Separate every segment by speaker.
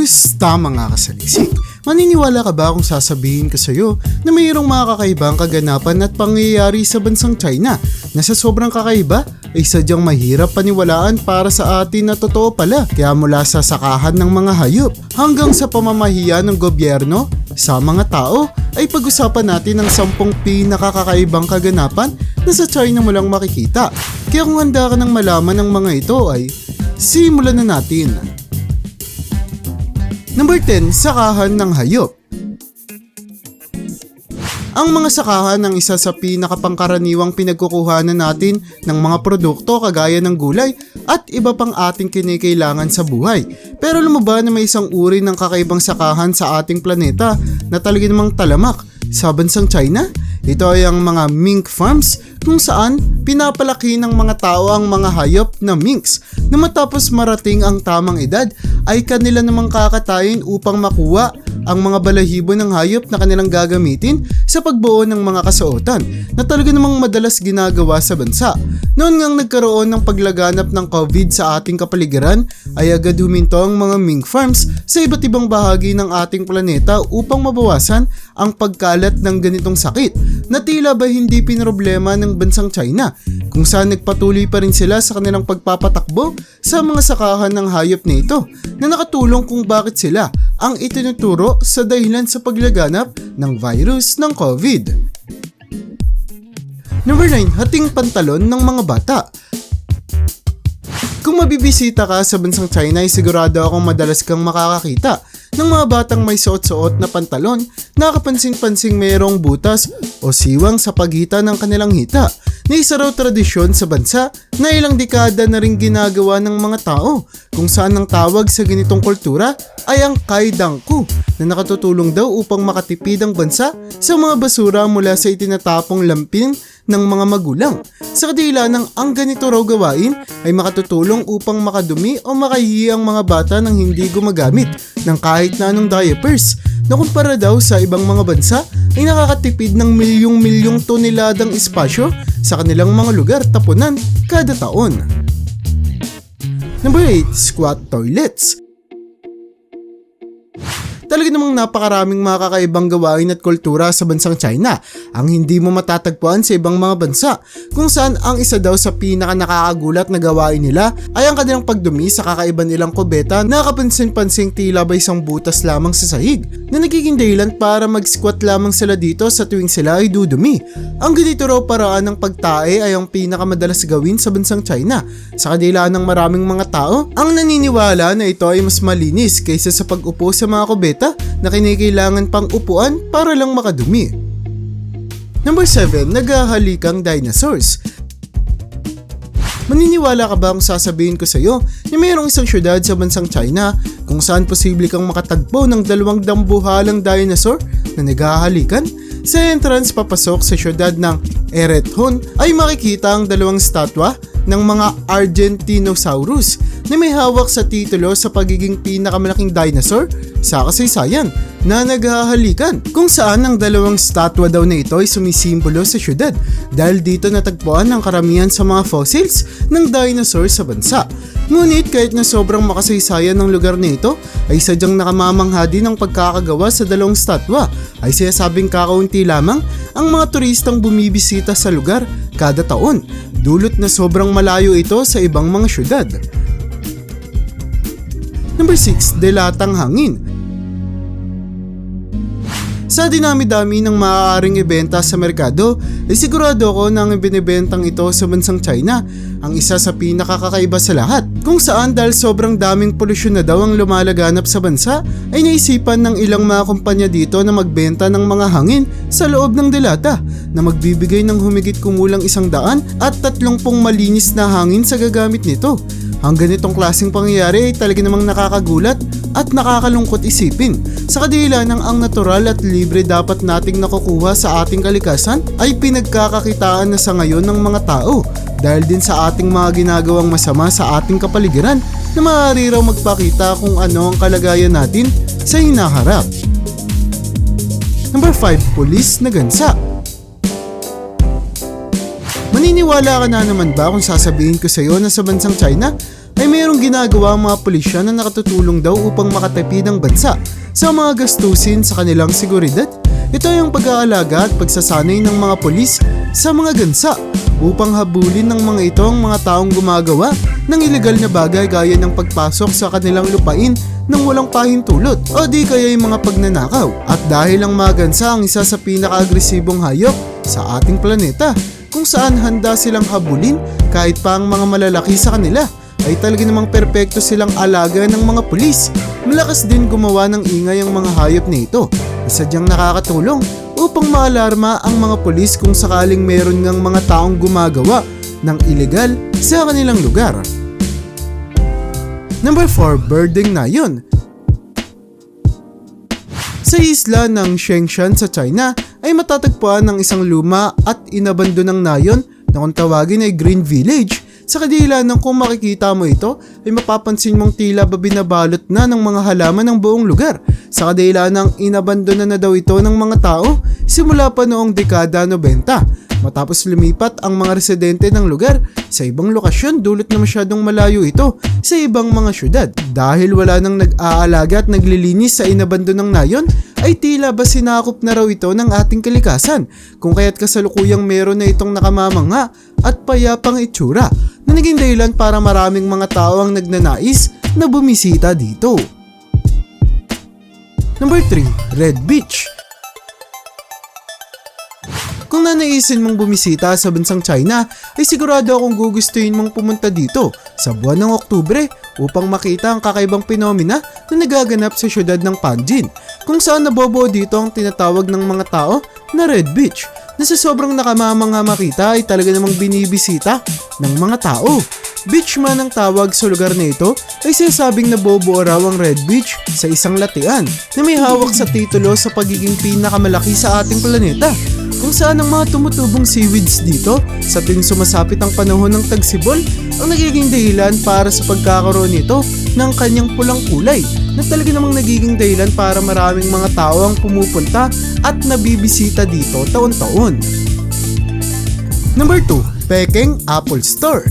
Speaker 1: Kumusta mga kasalisik? Maniniwala ka ba kung sasabihin ko sa'yo na mayroong mga kakaibang kaganapan at pangyayari sa bansang China na sa sobrang kakaiba ay sadyang mahirap paniwalaan para sa atin na totoo pala. Kaya mula sa sakahan ng mga hayop hanggang sa pamamahiya ng gobyerno sa mga tao ay pag-usapan natin ang sampung pinakakakaibang kaganapan na sa China mo lang makikita. Kaya kung handa ka ng malaman ng mga ito ay simulan na natin. Number 10, sakahan ng hayop. Ang mga sakahan ang isa sa pinakapangkaraniwang pinagkukuhanan natin ng mga produkto kagaya ng gulay at iba pang ating kinikailangan sa buhay. Pero alam mo ba na may isang uri ng kakaibang sakahan sa ating planeta na talaga namang talamak sa bansang China? Ito ay ang mga mink farms kung saan pinapalaki ng mga tao ang mga hayop na minks na matapos marating ang tamang edad ay kanila namang kakatayin upang makuha ang mga balahibo ng hayop na kanilang gagamitin sa pagbuo ng mga kasuotan na talaga namang madalas ginagawa sa bansa. Noon ngang nagkaroon ng paglaganap ng COVID sa ating kapaligiran ay agad huminto ang mga mink farms sa iba't ibang bahagi ng ating planeta upang mabawasan ang pagkalat ng ganitong sakit na tila ba hindi pinroblema ng bansang China kung saan nagpatuloy pa rin sila sa kanilang pagpapatakbo sa mga sakahan ng hayop na ito na nakatulong kung bakit sila ang itinuturo sa dahilan sa paglaganap ng virus ng COVID. Number 9, hating pantalon ng mga bata. Kung mabibisita ka sa bansang China ay sigurado akong madalas kang makakakita ng mga batang may suot-suot na pantalon na kapansin-pansing mayroong butas o siwang sa pagitan ng kanilang hita na isa raw tradisyon sa bansa na ilang dekada na rin ginagawa ng mga tao kung saan ang tawag sa ganitong kultura ay ang kaidangku na nakatutulong daw upang makatipid ang bansa sa mga basura mula sa itinatapong lampin ng mga magulang. Sa kadila ng ang ganito raw gawain ay makatutulong upang makadumi o makahihi ang mga bata nang hindi gumagamit ng kahit na anong diapers na kumpara daw sa ibang mga bansa ay nakakatipid ng milyong-milyong toneladang espasyo sa kanilang mga lugar tapunan kada taon. Number 8, squat toilets. Talaga namang napakaraming mga kakaibang gawain at kultura sa bansang China ang hindi mo matatagpuan sa ibang mga bansa kung saan ang isa daw sa pinaka nakakagulat na gawain nila ay ang kanilang pagdumi sa kakaiba nilang kubeta na kapansin-pansing tila ba isang butas lamang sa sahig na nagiging dahilan para mag-squat lamang sila dito sa tuwing sila ay dudumi. Ang ganito raw paraan ng pagtae ay ang pinakamadalas gawin sa bansang China sa kadila ng maraming mga tao ang naniniwala na ito ay mas malinis kaysa sa pag-upo sa mga kubeta na kinikailangan pang upuan para lang makadumi. Number 7, naghahalikang dinosaurs. Maniniwala ka ba kung sasabihin ko sa iyo na mayroong isang syudad sa bansang China kung saan posible kang makatagpo ng dalawang dambuhalang dinosaur na naghahalikan? Sa entrance papasok sa syudad ng Erethon ay makikita ang dalawang statwa ng mga Argentinosaurus na may hawak sa titulo sa pagiging pinakamalaking dinosaur sa kasaysayan na naghahalikan kung saan ang dalawang statwa daw na ito ay sumisimbolo sa syudad dahil dito natagpuan ang karamihan sa mga fossils ng dinosaur sa bansa. Ngunit kahit na sobrang makasaysayan ng lugar na ito ay sadyang nakamamangha din ang pagkakagawa sa dalawang statwa ay sinasabing kakaunti lamang ang mga turistang bumibisita sa lugar kada taon dulot na sobrang malayo ito sa ibang mga syudad. Number 6, delatang hangin. Sa dinami-dami ng maaaring ibenta sa merkado, ay sigurado ako na ang ibinibentang ito sa bansang China ang isa sa pinakakakaiba sa lahat. Kung saan dahil sobrang daming polusyon na daw ang lumalaganap sa bansa, ay naisipan ng ilang mga kumpanya dito na magbenta ng mga hangin sa loob ng delata na magbibigay ng humigit kumulang isang daan at tatlongpong malinis na hangin sa gagamit nito. Ang ganitong klaseng pangyayari ay talaga namang nakakagulat at nakakalungkot isipin. Sa kadila ng ang natural at libre dapat nating nakukuha sa ating kalikasan ay pinagkakakitaan na sa ngayon ng mga tao dahil din sa ating mga ginagawang masama sa ating kapaligiran na maaari raw magpakita kung ano ang kalagayan natin sa hinaharap. Number 5, Police na Gansa Maniniwala ka na naman ba kung sasabihin ko sa iyo na sa bansang China ay mayroong ginagawa ang mga pulisya na nakatutulong daw upang makatipid ang bansa sa mga gastusin sa kanilang seguridad. Ito ay ang pag-aalaga at pagsasanay ng mga pulis sa mga gansa upang habulin ng mga ito ang mga taong gumagawa ng ilegal na bagay gaya ng pagpasok sa kanilang lupain ng walang pahintulot o di kaya yung mga pagnanakaw. At dahil ang mga gansa ang isa sa pinaka-agresibong hayop sa ating planeta kung saan handa silang habulin kahit pa ang mga malalaki sa kanila ay talaga namang perpekto silang alaga ng mga pulis. Malakas din gumawa ng ingay ang mga hayop na ito na sadyang nakakatulong upang maalarma ang mga pulis kung sakaling meron ngang mga taong gumagawa ng ilegal sa kanilang lugar. Number 4, birding na yun. Sa isla ng Shengshan sa China ay matatagpuan ng isang luma at inabandonang nayon na kung tawagin ay Green Village. Sa kadila ng kung makikita mo ito ay mapapansin mong tila ba binabalot na ng mga halaman ng buong lugar. Sa kadila ng inabandona na daw ito ng mga tao simula pa noong dekada 90 matapos lumipat ang mga residente ng lugar sa ibang lokasyon dulot na masyadong malayo ito sa ibang mga syudad. Dahil wala nang nag-aalaga at naglilinis sa inabandonang nayon, ay tila ba sinakop na raw ito ng ating kalikasan kung kaya't kasalukuyang meron na itong nakamamanga at payapang itsura na naging dahilan para maraming mga tao ang nagnanais na bumisita dito. Number 3, Red Beach. Kung nanaisin mong bumisita sa bansang China, ay sigurado akong gugustuhin mong pumunta dito sa buwan ng Oktubre upang makita ang kakaibang pinomena na nagaganap sa syudad ng Panjin, kung saan nabobuo dito ang tinatawag ng mga tao na Red Beach na sa sobrang nakamamanga makita ay talaga namang binibisita ng mga tao. Beach man ang tawag sa lugar na ito ay sinasabing nabobuo raw ang Red Beach sa isang latian na may hawak sa titulo sa pagiging pinakamalaki sa ating planeta kung saan ang mga tumutubong seaweeds dito sa tuwing sumasapit ang panahon ng tagsibol ang nagiging dahilan para sa pagkakaroon nito ng kanyang pulang kulay na talaga namang nagiging dahilan para maraming mga tao ang pumupunta at nabibisita dito taon-taon. Number 2, Peking Apple Store.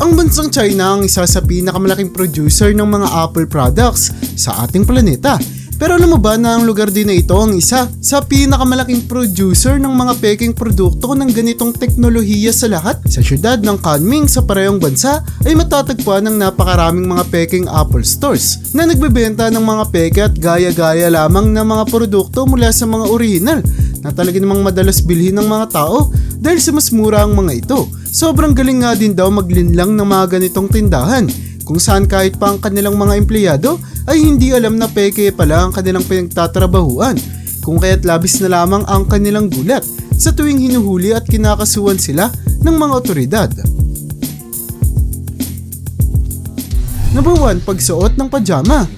Speaker 1: Ang bansang China ang isa sa pinakamalaking producer ng mga Apple products sa ating planeta. Pero alam mo ba na ang lugar din na ito ang isa sa pinakamalaking producer ng mga peking produkto ng ganitong teknolohiya sa lahat? Sa syudad ng Kunming sa parehong bansa ay matatagpuan ng napakaraming mga peking Apple stores na nagbebenta ng mga peke at gaya-gaya lamang ng mga produkto mula sa mga original na talaga namang madalas bilhin ng mga tao dahil sa mas mura ang mga ito. Sobrang galing nga din daw maglinlang ng mga ganitong tindahan kung saan kahit pa ang kanilang mga empleyado ay hindi alam na peke pala ang kanilang pinagtatrabahuan kung kaya't labis na lamang ang kanilang gulat sa tuwing hinuhuli at kinakasuhan sila ng mga otoridad. Number 1, pagsuot ng pajama.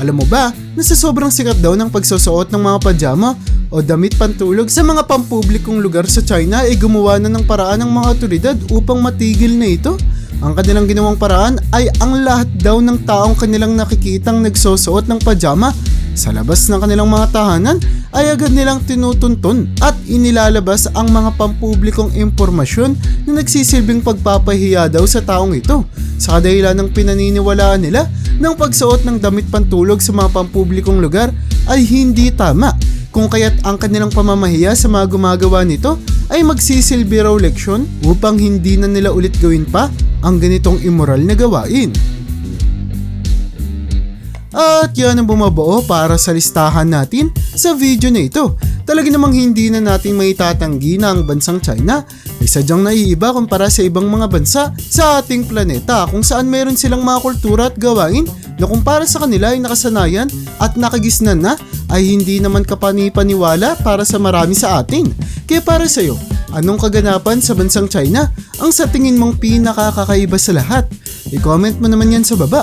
Speaker 1: Alam mo ba na sa sobrang sikat daw ng pagsusuot ng mga pajama o damit pantulog sa mga pampublikong lugar sa China ay gumawa na ng paraan ng mga otoridad upang matigil na ito? Ang kanilang ginawang paraan ay ang lahat daw ng taong kanilang nakikitang nagsusuot ng pajama sa labas ng kanilang mga tahanan ay agad nilang tinutuntun at inilalabas ang mga pampublikong impormasyon na nagsisilbing pagpapahiya daw sa taong ito sa kadahilan ng pinaniniwalaan nila ng pagsuot ng damit pantulog sa mga pampublikong lugar ay hindi tama kung kaya't ang kanilang pamamahiya sa mga gumagawa nito ay magsisilbi raw leksyon upang hindi na nila ulit gawin pa ang ganitong immoral na gawain. At yan ang bumabuo para sa listahan natin sa video na ito. Talaga namang hindi na natin maitatanggi na ang bansang China ay sadyang naiiba kumpara sa ibang mga bansa sa ating planeta kung saan meron silang mga kultura at gawain na kumpara sa kanila ay nakasanayan at nakagisnan na ay hindi naman kapani-paniwala para sa marami sa atin. Kaya para sa iyo, anong kaganapan sa bansang China ang sa tingin mong pinakakakaiba sa lahat? I-comment mo naman yan sa baba.